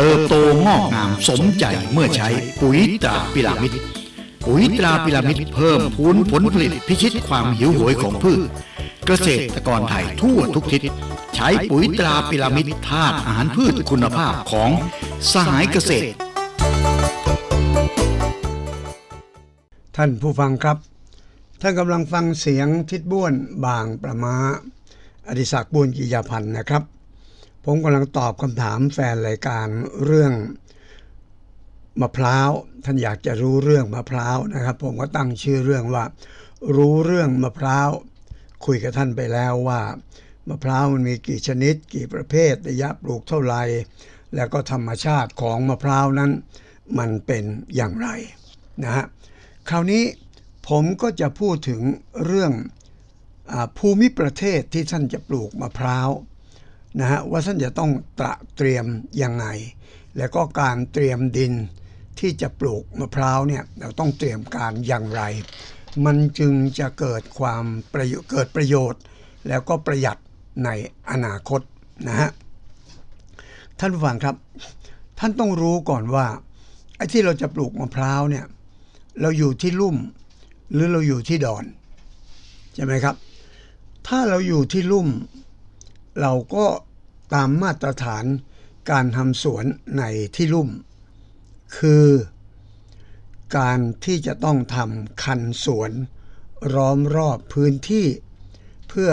เติบโตงอกงามสมใจเมื่อใช้ปุ๋ยตราพิรามิดปุ๋ยตราพิรามิดเพิ่มพูนผลผลิตพิชิตความหิวโหยของพืช เกษตรกรไทยทั่วทุกทิศใช้ปุ๋ยตราพิรามิดธาตุอาหารพืชคุณภาพของสหายเกษตร ท่านผู้ฟังครับ ท่านกำลังฟังเสียงทิดบ้วนบางประมาอดิศักดิ์บุญกิยาพันธ์นะครับ ผมกำลังตอบคำถามแฟนรายการเรื่องมะพร้าว ท่านอยากจะรู้เรื่องมะพร้าวนะครับ ผมก็ตั้งชื่อเรื่องว่า รู้เรื่องมะพร้าว คุยกับท่านไปแล้วว่ามะพร้าวมันมีกี่ชนิด กี่ประเภทระยะปลูกเท่าไหร่แล้วก็ธรรมชาติของมะพร้าวนั้น มันเป็นอย่างไรนะฮะคราวนี้ผมก็จะพูดถึงเรื่องอภูมิประเทศที่ท่านจะปลูกมะพร้าว นะฮะว่าท่านจะต้องตระเตรียมยังไง แล้วก็การเตรียมดินที่จะปลูกมะพร้าวเนี่ยเราต้องเตรียมการอย่างไร มันจึงจะเกิดความประโยชน์เกิดประโยชน์ แล้วก็ประหยัดในอนาคตนะฮะท่านผู้ฟังครับ ท่านต้องรู้ก่อนว่าไอ้ที่เราจะปลูกมะพร้าวเนี่ยเราอยู่ที่ลุ่มหรือเราอยู่ที่ดอนใช่ไหมครับ ถ้าเราอยู่ที่ลุ่ม เราก็ตามมาตรฐานการทำสวนในที่ลุ่ม คือการที่จะต้องทำคันสวนล้อมรอบพื้นที่ เพื่อ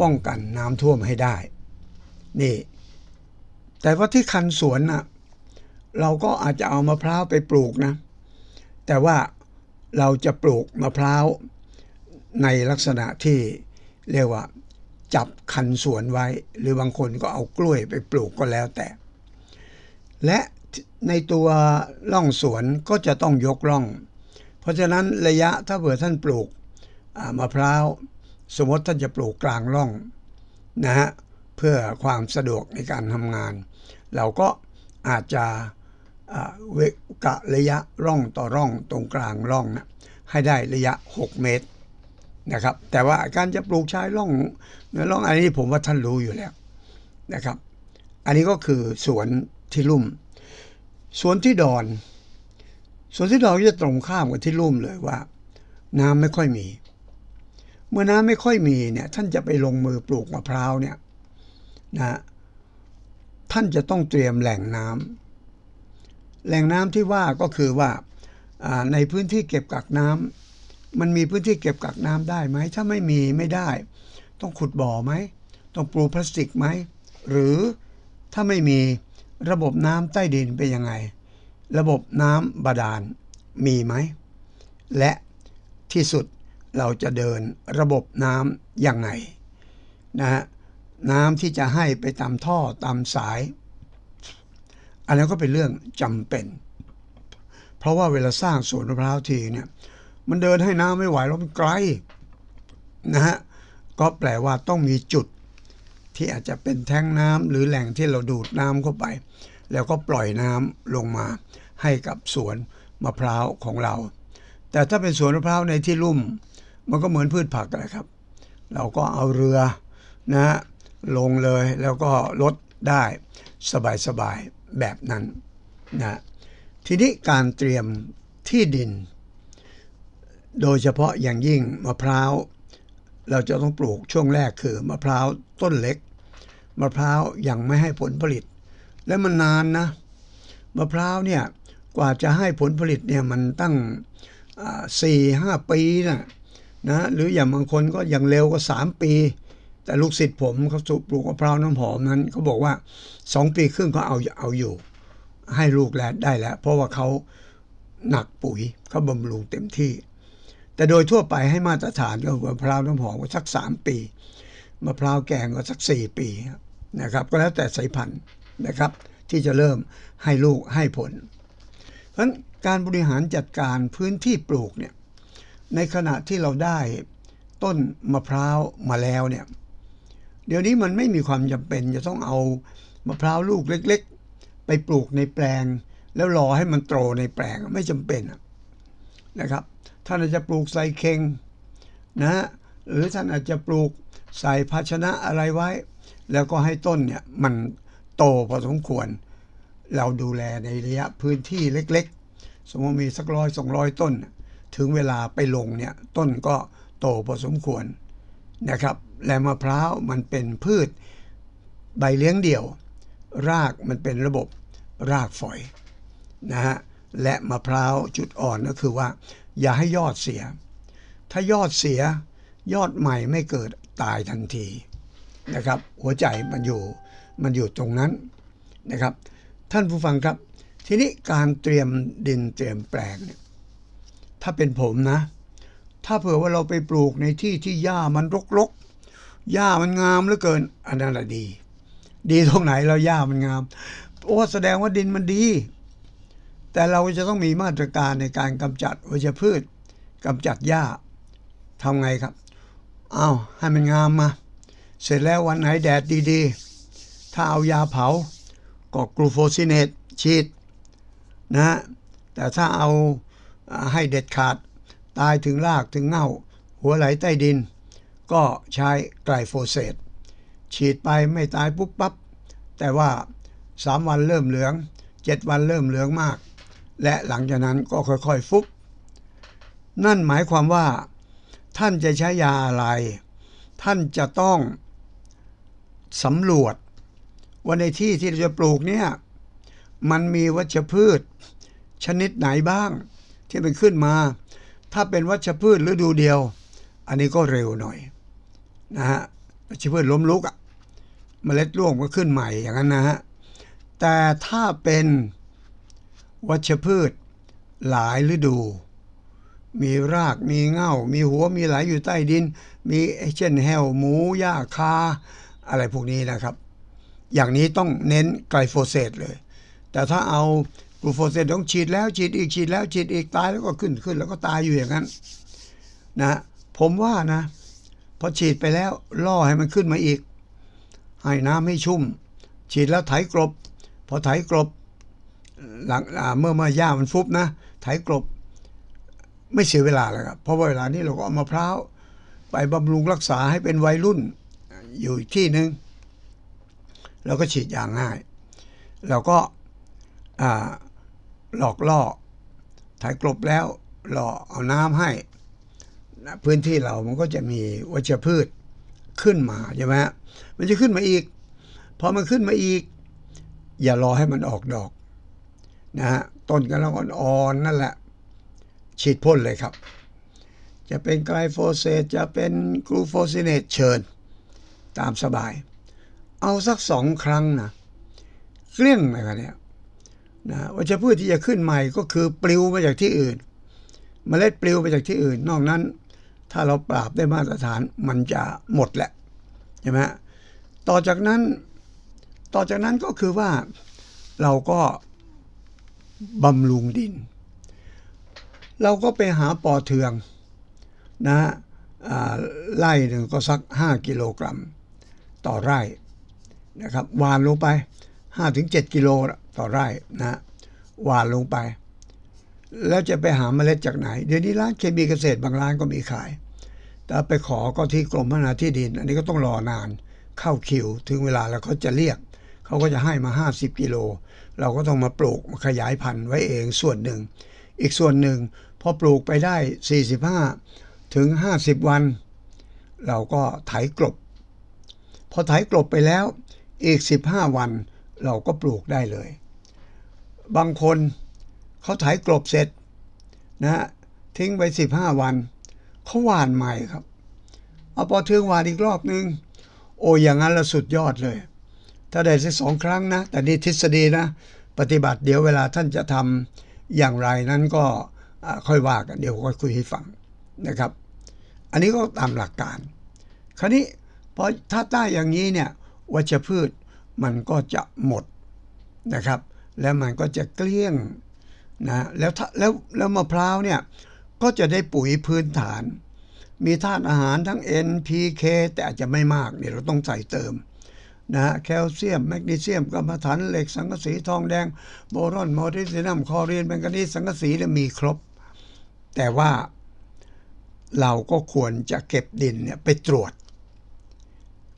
ป้องกันน้ำท่วมให้ได้ นี่ แต่ว่าที่คันสวนน่ะเราก็อาจจะเอามะพร้าวไปปลูกนะ แต่ว่าเราจะปลูกมะพร้าวในลักษณะที่เรียกว่า จับคันสวนไว้ หรือบางคนก็เอากล้วยไปปลูกก็แล้วแต่ และในตัวร่องสวนก็จะต้องยกร่อง เพราะฉะนั้นระยะถ้าเผื่อท่านปลูกมะพร้าวสมมติท่านจะปลูกกลางร่องนะฮะเพื่อความสะดวกในการทำงาน เราก็อาจจะเวกะระยะร่องต่อร่องตรงกลางร่องนะให้ได้ระยะ 6 เมตร นะครับ แต่ว่าการจะปลูกชายร่องในร่องอันนี้ผมว่าท่านรู้อยู่แล้วนะครับ อันนี้ก็คือสวนที่ลุ่ม สวนที่ดอน สวนที่ดอนก็จะตรงข้ามกับที่ลุ่มเลยว่า น้ำไม่ค่อยมี เมื่อน้ำไม่ค่อยมีเนี่ย ท่านจะไปลงมือปลูกมะพร้าวเนี่ยนะท่านจะต้องเตรียมแหล่งน้ำแหล่งน้ำที่ว่าก็คือว่าอ่าในพื้นที่เก็บกักน้ำ มันมีพื้นที่เก็บกักน้ำได้ไหม ถ้าไม่มีไม่ได้ ต้องขุดบ่อไหม ต้องปลูกพลาสติกไหม หรือถ้าไม่มีระบบน้ำใต้ดินเป็นยังไง ระบบน้ำบาดาลมีไหม และที่สุดเราจะเดินระบบน้ำยังไงนะฮะน้ำที่จะให้ไปตามท่อตามสาย อันนั้นก็เป็นเรื่องจำเป็น เพราะว่าเวลาสร้างสวนมะพร้าวทีเนี่ย มันเดินให้น้ำไม่ไหวแล้วมันไกลนะฮะก็แปลว่าต้องมีจุดที่อาจจะเป็นแท้งน้ำหรือแหล่งที่เราดูดน้ำเข้าไป แล้วก็ปล่อยน้ำลงมาให้กับสวนมะพร้าวของเรา แต่ถ้าเป็นสวนมะพร้าวในที่ลุ่ม มันก็เหมือนพืชผักแหละครับ เราก็เอาเรือนะฮะลงเลยแล้วก็ลดได้สบายๆแบบนั้นนะทีนี้การเตรียมที่ดิน โดยเฉพาะอย่างยิ่งมะพร้าว เราจะต้องปลูกช่วงแรกคือมะพร้าวต้นเล็กมะพร้าวยังไม่ให้ผลผลิต และมันนานนะมะพร้าวเนี่ยกว่าจะให้ผลผลิตเนี่ยมันตั้งสี่ห้าปีนะนะหรืออย่างบางคนก็อย่างเร็วก็สามปี แต่ลูกศิษย์ผมเขาสูบปลูกมะพร้าวน้ำหอมนั้นเขาบอกว่าสองปีครึ่งก็เอาเอาอยู่ ให้ลูกแล้วได้แล้ว เพราะว่าเขาหนักปุ๋ยเขาบำรุงเต็มที่ แต่โดยทั่วไปให้มาตรฐานก็มะพร้าวน้ำหอมก็สักสามปีมะพร้าวแกงก็สักสี่ปีนะครับ ก็แล้วแต่สายพันธุ์นะครับ ที่จะเริ่มให้ลูกให้ผล เพราะฉะนั้นการบริหารจัดการพื้นที่ปลูกเนี่ยในขณะที่เราได้ต้นมะพร้าวมาแล้วเนี่ยเดี๋ยวนี้มันไม่มีความจำเป็นจะต้องเอามะพร้าวลูกเล็ก ๆ ไปปลูกในแปลง แล้วรอให้มันโตในแปลงไม่จำเป็นนะครับ ท่านอาจจะปลูกใส่เข่งนะฮะหรือท่านอาจจะปลูกใส่ภาชนะอะไรไว้ แล้วก็ให้ต้นเนี่ยมันโตพอสมควร เราดูแลในระยะพื้นที่เล็กๆ สมมติมีสักร้อยสองร้อยต้น ถึงเวลาไปลงเนี่ยต้นก็โตพอสมควรนะครับ และมะพร้าวมันเป็นพืชใบเลี้ยงเดี่ยว รากมันเป็นระบบรากฝอยนะฮะและมะพร้าวจุดอ่อนก็คือว่า อย่าให้ยอดเสีย ถ้ายอดเสียยอดใหม่ไม่เกิดตายทันทีนะครับ หัวใจมันอยู่มันอยู่ตรงนั้นนะครับ ท่านผู้ฟังครับ ทีนี้การเตรียมดินเตรียมแปลงเนี่ยถ้าเป็นผมนะ ถ้าเผื่อว่าเราไปปลูกในที่ที่หญ้ามันรกๆหญ้ามันงามเหลือเกินอันนั้นแหละดี ดีตรงไหนเราหญ้ามันงามโอ้แสดงว่าดินมันดี แต่เราจะต้องมีมาตรการในการกำจัดวัชพืชกำจัดหญ้าทำไงครับเอาให้มันงามมา เสร็จแล้ววันไหนแดดดีๆ ถ้าเอายาเผาก็กลูโฟซิเนตฉีดนะฮะแต่ถ้าเอาให้เด็ดขาดตายถึงรากถึงเง่า หัวไหลใต้ดิน ก็ใช้ไกลโฟเสตฉีดไปไม่ตายปุ๊บปั๊บแต่ว่า 3 วันเริ่มเหลือง 7 วันเริ่มเหลืองมาก และหลังจากนั้นก็ค่อยๆฟุบนั่นหมายความว่า ท่านจะใช้ยาอะไร ท่านจะต้องสำรวจว่าในที่ที่เราจะปลูกเนี่ยมันมีวัชพืช ชนิดไหนบ้าง ที่มันขึ้นมา ถ้าเป็นวัชพืชฤดูเดียว อันนี้ก็เร็วหน่อยนะฮะวัชพืชล้มลุกอะเมล็ดร่วงก็ขึ้นใหม่อย่างนั้นนะฮะแต่ถ้าเป็น วัชพืช หลายฤดู มีรากมีเง่า มีหัวมีไหลอยู่ใต้ดิน มีเช่นแห้วหมูหญ้าคา อะไรพวกนี้นะครับ อย่างนี้ต้องเน้นไกลโฟเสตเลย แต่ถ้าเอากลูโฟเสตต้องฉีดแล้วฉีดอีกฉีดแล้วฉีดอีกตายแล้วก็ขึ้นขึ้นแล้วก็ตายอยู่อย่างนั้นนะผมว่านะพอฉีดไปแล้วล่อให้มันขึ้นมาอีก ให้น้ำให้ชุ่ม ฉีดแล้วไถกลบ พอไถกลบ หลังเมื่อมาหญ้ามันฟุบนะไถกลบ ไม่เสียเวลาแล้วครับเพราะว่าเวลานี้เราก็เอามะพร้าวไปบำรุงรักษาให้เป็นวัยรุ่นอยู่อีกที่หนึ่งเราก็ฉีดยาง่าย เราก็หลอกล่อถ่ายกลบแล้วหล่อเอาน้ำให้พื้นที่เรามันก็จะมีวัชพืชขึ้นมาใช่ไหมฮะมันจะขึ้นมาอีกพอมันขึ้นมาอีก อย่ารอให้มันออกดอก นะฮะต้นกำลังอ่อนๆนั่นแหละ ฉีดพ่นเลยครับ จะเป็นไกลโฟเสตจะเป็นกลูโฟซิเนตเชิญ ตามสบาย เอาสักสองครั้งนะเกลี้ยงเลยครับเนี่ยนะวัชพืชที่จะขึ้นใหม่ก็คือปลิวมาจากที่อื่นเมล็ดปลิวมาจากที่อื่น นอกนั้น ถ้าเราปราบได้มาตรฐานมันจะหมดแหละใช่ไหมต่อจากนั้น ต่อจากนั้นก็คือว่าเราก็ บำรุงดิน เราก็ไปหาปอเทืองนะไร่หนึ่งก็สัก 5 กิโลกรัมต่อไร่นะครับหวานลงไป 5-7 กิโลต่อไร่นะหวานลงไป แล้วจะไปหาเมล็ดจากไหน เดี๋ยวนี้ร้านเคมีเกษตรบางร้านก็มีขาย แต่ไปขอก็ที่กรมพัฒนาที่ดิน อันนี้ก็ต้องรอนานเข้าคิว ถึงเวลาแล้วเขาจะเรียก เขาก็จะให้มา 50 กิโล เราก็ต้องมาปลูกขยายพันธุ์ไว้เองส่วนหนึ่ง อีกส่วนหนึ่งพอปลูกไปได้ 45 ถึง 50 วัน เราก็ไถกลบ พอไถกลบไปแล้วอีก 15 วันเราก็ปลูกได้เลย บางคนเขาไถกลบเสร็จนะฮะทิ้งไปสิบห้าวันเขาหว่านใหม่ครับ เอาพอถึงหว่านอีกรอบนึง โอ้ยอย่างนั้นละสุดยอดเลย ถ้าได้สักสองครั้งนะ แต่นี่ทฤษฎีนะ ปฏิบัติเดี๋ยวเวลาท่านจะทำอย่างไรนั้นก็ค่อยว่ากันเดี๋ยวค่อยคุยให้ฟังนะครับ อันนี้ก็ตามหลักการ คราวนี้พอถ้าได้อย่างนี้เนี่ยวัชพืชมันก็จะหมดนะครับ แล้วมันก็จะเกลี้ยงนะแล้วแล้วแล้วมะพร้าวเนี่ยก็จะได้ปุ๋ยพื้นฐาน มีธาตุอาหารทั้ง N P K แต่อาจจะไม่มากเนี่ยเราต้องใส่เติม นะฮะแคลเซียม แมกนีเซียมกรรมฐานเหล็กสังกะสีทองแดง โบรอนโมลิบเดนัมคลอรีนแมงกานีสสังกะสีเนี่ยมีครบ แต่ว่าเราก็ควรจะเก็บดินเนี่ยไปตรวจ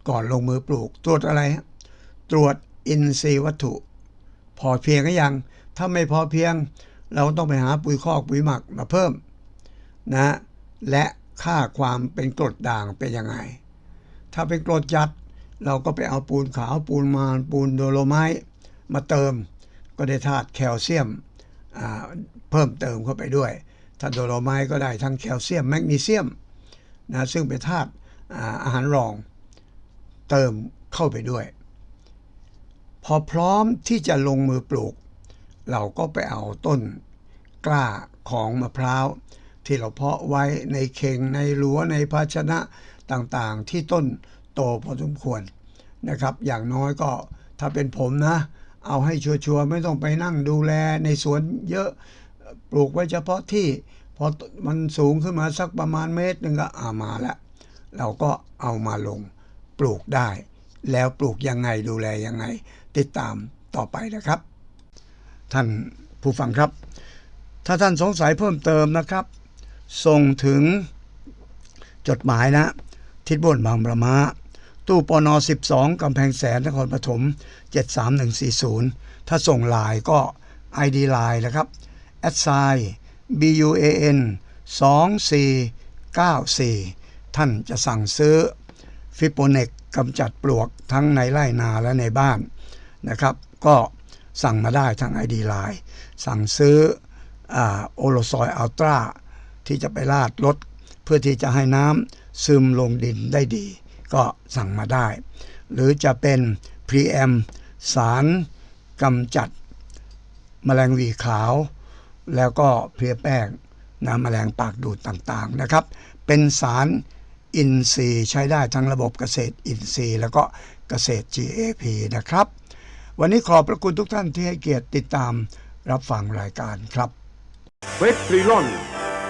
ก่อนลงมือปลูกตรวจอะไรฮะตรวจอินทรีย์วัตถุ พอเพียงก็ยัง ถ้าไม่พอเพียง เราต้องไปหาปุ๋ยคอกปุ๋ยหมักมาเพิ่มนะและค่าความเป็นกรดด่างเป็นยังไง ถ้าเป็นกรดจัด เราก็ไปเอาปูนขาวปูนมานปูนโดโลไมต์มาเติม ก็ได้ธาตุแคลเซียมเพิ่มเติมเข้าไปด้วยถ้าโดโลไมต์ก็ได้ทั้งแคลเซียมแมกนีเซียมนะซึ่งเป็นธาตุอาอาหารรองเติมเข้าไปด้วย พอพร้อมที่จะลงมือปลูก เราก็ไปเอาต้นกล้าของมะพร้าวที่เราเพาะไว้ในเข่งในหลัวในภาชนะต่างๆ ที่ต้น โตพอสมควรนะครับ อย่างน้อยก็ถ้าเป็นผมนะ เอาให้ชัวร์ๆไม่ต้องไปนั่งดูแลในสวนเยอะปลูกไว้เฉพาะที่พอมันสูงขึ้นมาสักประมาณเมตรหนึ่งก็อามาแล้วเราก็เอามาลงปลูกได้ แล้วปลูกยังไงดูแลยังไง ติดตามต่อไปนะครับ ท่านผู้ฟังครับ ถ้าท่านสงสัยเพิ่มเติมนะครับ ส่งถึงจดหมายนะ ทิศบนบางประมา ตู้ปน12กำแพงแสนนครปฐม73140 ถ้าส่งไลน์ก็ ID ไลน์นะครับ a d s i BUAN 2494 ท่านจะสั่งซื้อฟิโปเนกกำจัดปลวกทั้งในไร่นาและในบ้านนะครับ ก็สั่งมาได้ทาง ID ไลน์สั่งซื้อโอโลซอยอัลตราที่จะไปลาดรถเพื่อที่จะให้น้ำซึมลงดินได้ดี ก็สั่งมาได้ หรือจะเป็นพรีแอมสารกำจัดแมลงวีขาว แล้วก็เพลียแป้งนะแมลงปากดูดต่างๆนะครับ เป็นสารอินทรีย์ใช้ได้ทั้งระบบเกษตรอินทรีย์ แล้วก็เกษตร GAP นะครับ วันนี้ขอบพระคุณทุกท่านที่ให้เกียรติติดตามรับฟังรายการครับเวสตรีลอน